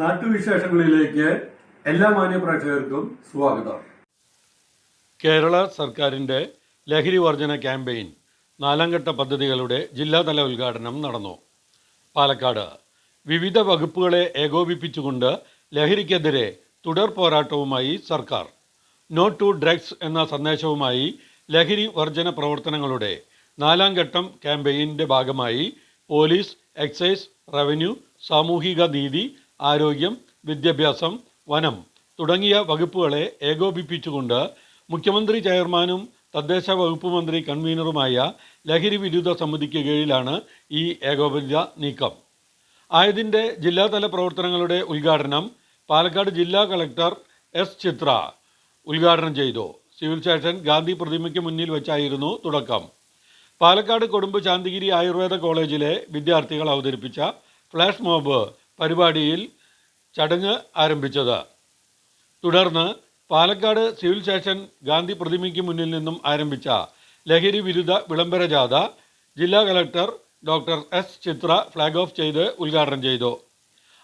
നാട്ടുവിശേഷങ്ങളിലേക്ക് എല്ലാ മാന്യ പ്രേക്ഷകർക്കും സ്വാഗതം. കേരള സർക്കാരിന്റെ ലഹരി വർജന ക്യാമ്പയിൻ നാലാംഘട്ട പദ്ധതികളുടെ ജില്ലാതല ഉദ്ഘാടനം നടന്നു. പാലക്കാട് വിവിധ വകുപ്പുകളെ ഏകോപിപ്പിച്ചുകൊണ്ട് ലഹരിക്കെതിരെ തുടർ പോരാട്ടവുമായി സർക്കാർ. നോ ടു ഡ്രഗ്സ് എന്ന സന്ദേശവുമായി ലഹരി വർജന പ്രവർത്തനങ്ങളുടെ നാലാം ഘട്ടം ക്യാമ്പയിന്റെ ഭാഗമായി പോലീസ് എക്സൈസ് റവന്യൂ സാമൂഹിക നീതി ആരോഗ്യം വിദ്യാഭ്യാസം വനം തുടങ്ങിയ വകുപ്പുകളെ ഏകോപിപ്പിച്ചുകൊണ്ട് മുഖ്യമന്ത്രി ചെയർമാനും തദ്ദേശ വകുപ്പ് മന്ത്രി കൺവീനറുമായ ലഹരി വിരുദ്ധ സമിതിക്ക് കീഴിലാണ് ഈ ഏകോപിത നീക്കം. ആയതിന്റെ ജില്ലാതല പ്രവർത്തനങ്ങളുടെ ഉദ്ഘാടനം പാലക്കാട് ജില്ലാ കളക്ടർ എസ് ചിത്ര ഉദ്ഘാടനം ചെയ്തു. സിവിൽ സ്റ്റേഷൻ ഗാന്ധി പ്രതിമയ്ക്ക് മുന്നിൽ വെച്ചായിരുന്നു തുടക്കം. പാലക്കാട് കൊടുമ്പ് ശാന്തിഗിരി ആയുർവേദ കോളേജിലെ വിദ്യാർത്ഥികൾ അവതരിപ്പിച്ച ഫ്ലാഷ് മോബ് പരിപാടിയിൽ ചടങ്ങ് ആരംഭിച്ചത്. തുടർന്ന് പാലക്കാട് സിവിൽ സ്റ്റേഷൻ ഗാന്ധി പ്രതിമയ്ക്ക് മുന്നിൽ നിന്നും ആരംഭിച്ച ലഹരി വിരുദ്ധ വിളംബര ജാഥ ജില്ലാ collector doctor S Chithra flag off ചെയ്ത് ഉദ്ഘാടനം ചെയ്തു.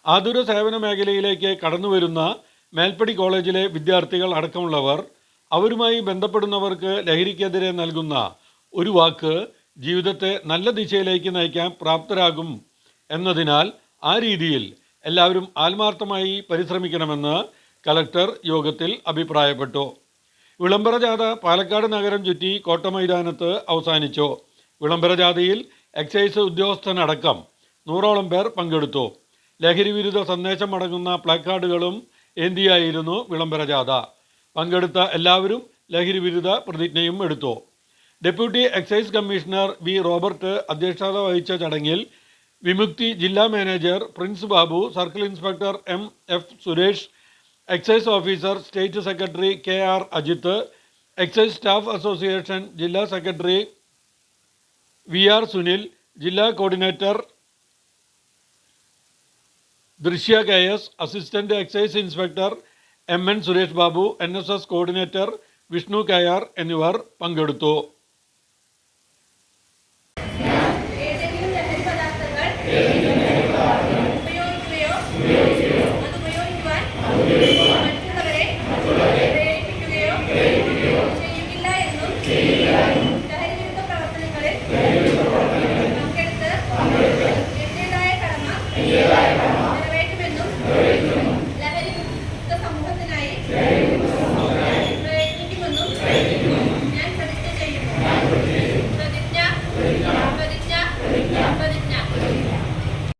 ആതുര സേവന മേഖലയിലേക്ക് കടന്നുവരുന്ന മേൽപ്പടി കോളേജിലെ വിദ്യാർത്ഥികൾ അടക്കമുള്ളവർ അവരുമായി ബന്ധപ്പെടുന്നവർക്ക് ലഹരിക്കെതിരെ നൽകുന്ന ഒരു വാക്ക് ജീവിതത്തെ നല്ല ദിശയിലേക്ക് നയിക്കാൻ പ്രാപ്തരാകും എന്നതിനാൽ ആ രീതിയിൽ എല്ലാവരും ആത്മാർത്ഥമായി പരിശ്രമിക്കണമെന്ന് കലക്ടർ യോഗത്തിൽ അഭിപ്രായപ്പെട്ടു. വിളംബര ജാഥ പാലക്കാട് നഗരം ചുറ്റി കോട്ടമൈതാനത്ത് അവസാനിച്ചു. വിളംബര ജാഥയിൽ എക്സൈസ് ഉദ്യോഗസ്ഥനടക്കം നൂറോളം പേർ പങ്കെടുത്തു. ലഹരി വിരുദ്ധ സന്ദേശം അടങ്ങുന്ന പ്ലക്കാർഡുകളും ഏന്തിയായിരുന്നു വിളംബര ജാഥ പങ്കെടുത്ത എല്ലാവരും ലഹരി വിരുദ്ധ പ്രതിജ്ഞയും എടുത്തു. Deputy excise commissioner V Robert അധ്യക്ഷത വഹിച്ച ചടങ്ങിൽ വിമുക്തി ജില്ലാ manager Prince Babu circle inspector M F Suresh excise officer state secretary K R Ajith excise staff association ജില്ലാ സെക്രട്ടറി വി ആർ സുനിൽ ജില്ലാ coordinator Drishya K S assistant excise inspector M N Suresh Babu N S S coordinator Vishnu K R എന്നിവർ പങ്കെടുത്തു Amen.